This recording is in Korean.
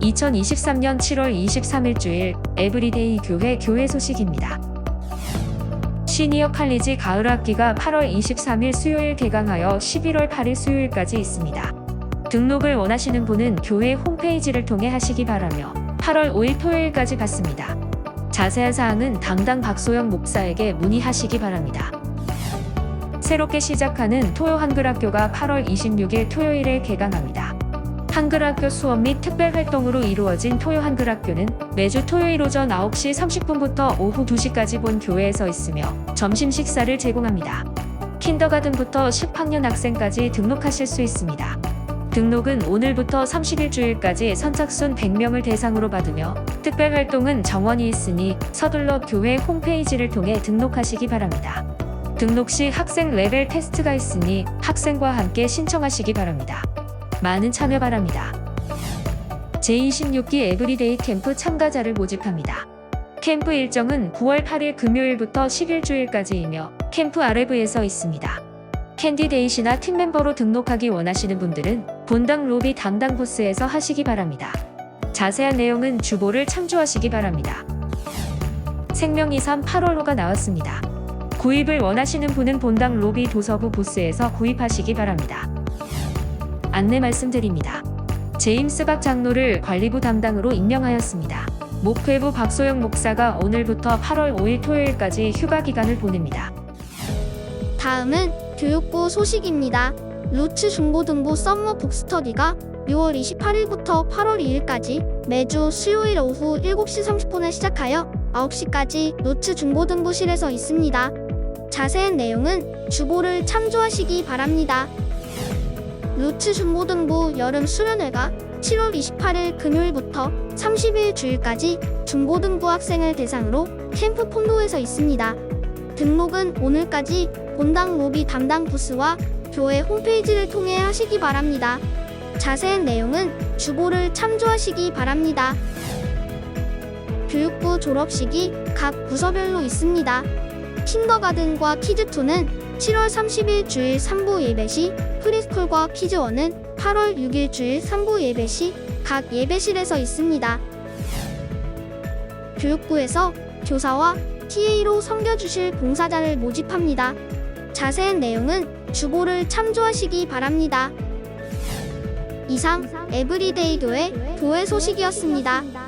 2023년 7월 23일 주일 에브리데이 교회 교회 소식입니다. 시니어 칼리지 가을 학기가 8월 23일 수요일 개강하여 11월 8일 수요일까지 있습니다. 등록을 원하시는 분은 교회 홈페이지를 통해 하시기 바라며 8월 5일 토요일까지 받습니다. 자세한 사항은 담당 박소영 목사에게 문의하시기 바랍니다. 새롭게 시작하는 토요 한글학교가 8월 26일 토요일에 개강합니다. 한글학교 수업 및 특별 활동으로 이루어진 토요 한글학교는 매주 토요일 오전 9시 30분부터 오후 2시까지 본 교회에서 있으며 점심 식사를 제공합니다. 킨더가든부터 10학년 학생까지 등록하실 수 있습니다. 등록은 오늘부터 30일 주일까지 선착순 100명을 대상으로 받으며 특별 활동은 정원이 있으니 서둘러 교회 홈페이지를 통해 등록하시기 바랍니다. 등록 시 학생 레벨 테스트가 있으니 학생과 함께 신청하시기 바랍니다. 많은 참여 바랍니다. 제26기 에브리데이 캠프 참가자를 모집합니다. 캠프 일정은 9월 8일 금요일부터 10일 주일까지이며 캠프 RF에서 있습니다. 캔디데이시나 팀멤버로 등록하기 원하시는 분들은 본당 로비 담당 부스에서 하시기 바랍니다. 자세한 내용은 주보를 참조하시기 바랍니다. 생명이삼 8월호가 나왔습니다. 구입을 원하시는 분은 본당 로비 도서부 부스에서 구입하시기 바랍니다. 안내 말씀드립니다. 제임스 박 장로를 관리부 담당으로 임명하였습니다. 목회부 박소영 목사가 오늘부터 8월 5일 토요일까지 휴가 기간을 보냅니다. 다음은 교육부 소식입니다. 루츠 중고등부 썸머 북스터디가 6월 28일부터 8월 2일까지 매주 수요일 오후 7시 30분에 시작하여 9시까지 루츠 중고등부실에서 있습니다. 자세한 내용은 주보를 참조하시기 바랍니다. 루츠 중고등부 여름 수련회가 7월 28일 금요일부터 30일 주일까지 중고등부 학생을 대상으로 캠프 폰도에서 있습니다. 등록은 오늘까지 본당 로비 담당 부스와 교회 홈페이지를 통해 하시기 바랍니다. 자세한 내용은 주보를 참조하시기 바랍니다. 교육부 졸업식이 각 부서별로 있습니다. 킨더가든과 키즈2는 7월 30일 주일 3부 예배 시, 프리스쿨과 키즈1은 8월 6일 주일 3부 예배 시 각 예배실에서 있습니다. 교육부에서 교사와 TA로 섬겨주실 봉사자를 모집합니다. 자세한 내용은 주보를 참조하시기 바랍니다. 이상 에브리데이 교회 교회 소식이었습니다.